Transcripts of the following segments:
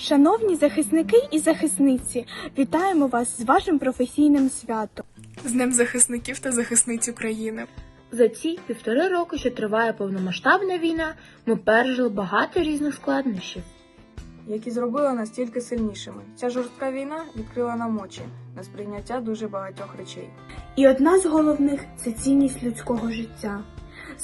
Шановні захисники і захисниці, вітаємо вас з вашим професійним святом. З Днем захисників та захисниць України. За ці півтори роки, що триває повномасштабна війна, ми пережили багато різних складнощів. які зробили нас тільки сильнішими. Ця жорстка війна відкрила нам очі на сприйняття дуже багатьох речей. І одна з головних це цінність людського життя.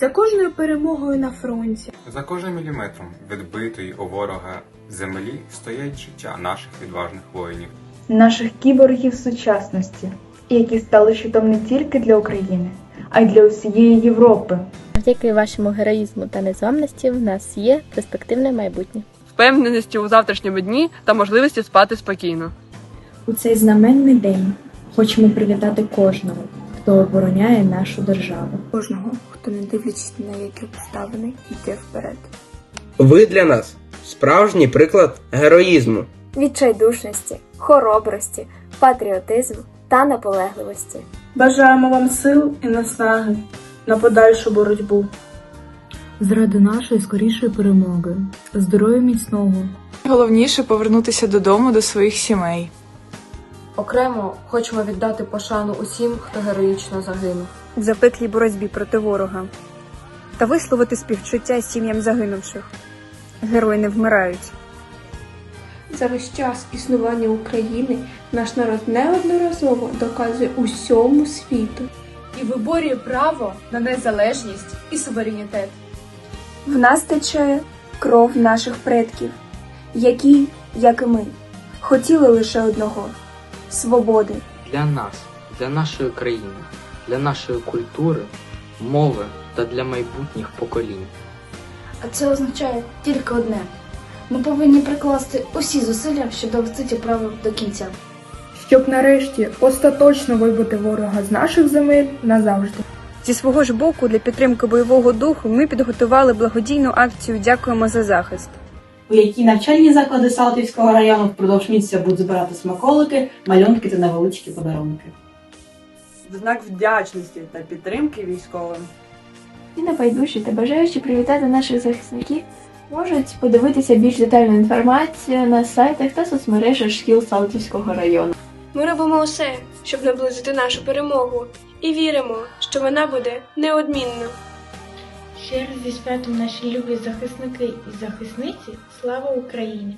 За кожною перемогою на фронті, За кожним міліметром відбитої у ворога землі стоять життя наших відважних воїнів. наших кіборгів сучасності, які стали щитом не тільки для України, а й для усієї Європи. Завдяки вашому героїзму та незламності в нас є перспективне майбутнє. впевненості у завтрашньому дні та можливості спати спокійно. У цей знаменний день хочемо привітати кожного, хто обороняє нашу державу. кожного, хто не дивлячись на які обставини, йде вперед. Ви для нас справжній приклад героїзму. відчайдушності, хоробрості, патріотизму та наполегливості. Бажаємо вам сил і наснаги на подальшу боротьбу. Заради нашої скорішої перемоги, здоров'я міцного, Головніше повернутися додому до своїх сімей. Окремо хочемо віддати пошану усім, хто героїчно загинув. в запеклій боротьбі проти ворога та висловити співчуття сім'ям загинувших. Герої не вмирають. За весь час існування України наш народ неодноразово доказує усьому світу. І виборює право на незалежність і суверенітет. В нас тече кров наших предків, які, як і ми, хотіли лише одного свободи. Для нас, для нашої країни, для нашої культури, мови та для майбутніх поколінь. А це означає тільки одне: ми повинні прикласти усі зусилля, щоб довести ці право до кінця. Щоб нарешті остаточно вибити ворога з наших земель назавжди. Зі свого ж боку, для підтримки бойового духу ми підготували благодійну акцію Дякуємо за захист. У якій навчальні заклади Салтівського району впродовж місяця будуть збирати смаколики, малюнки та невеличкі подарунки. Знак вдячності та підтримки військовим. І небайдужі та бажаючи привітати наших захисників можуть подивитися більш детальну інформацію на сайтах та соцмережах шкіл Салтівського району. Ми робимо усе, щоб наблизити нашу перемогу, і віримо, що вона буде неодмінна. Ще раз зі святом наші любі захисники і захисниці. Слава Україні!